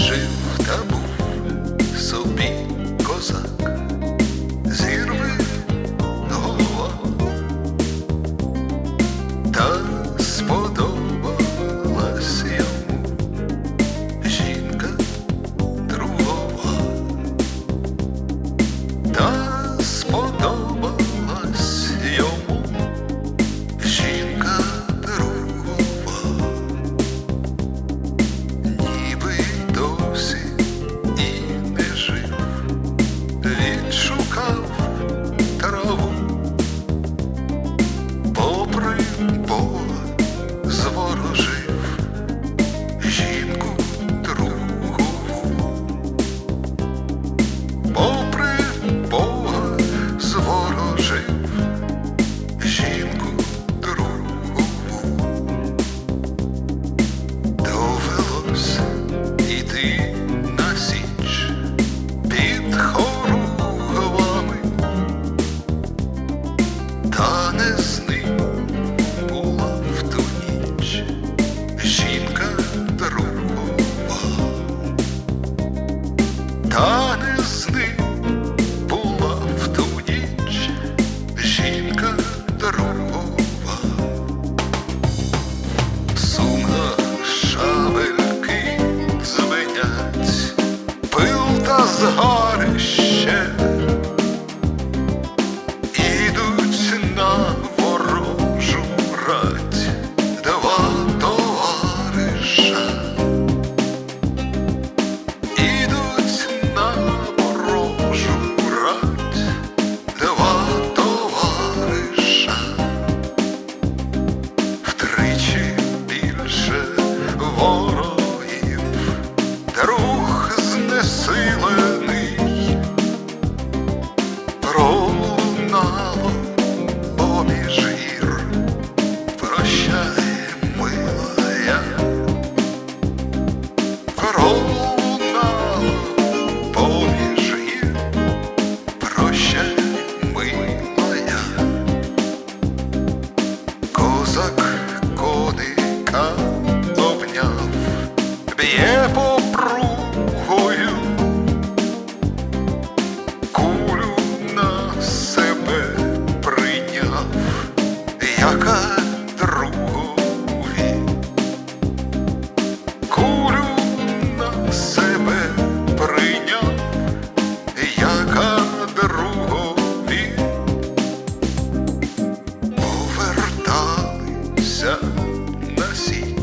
жив табу собі козак. яка другові, кулю на себе прийняв, яка другові, поверталися на сіть.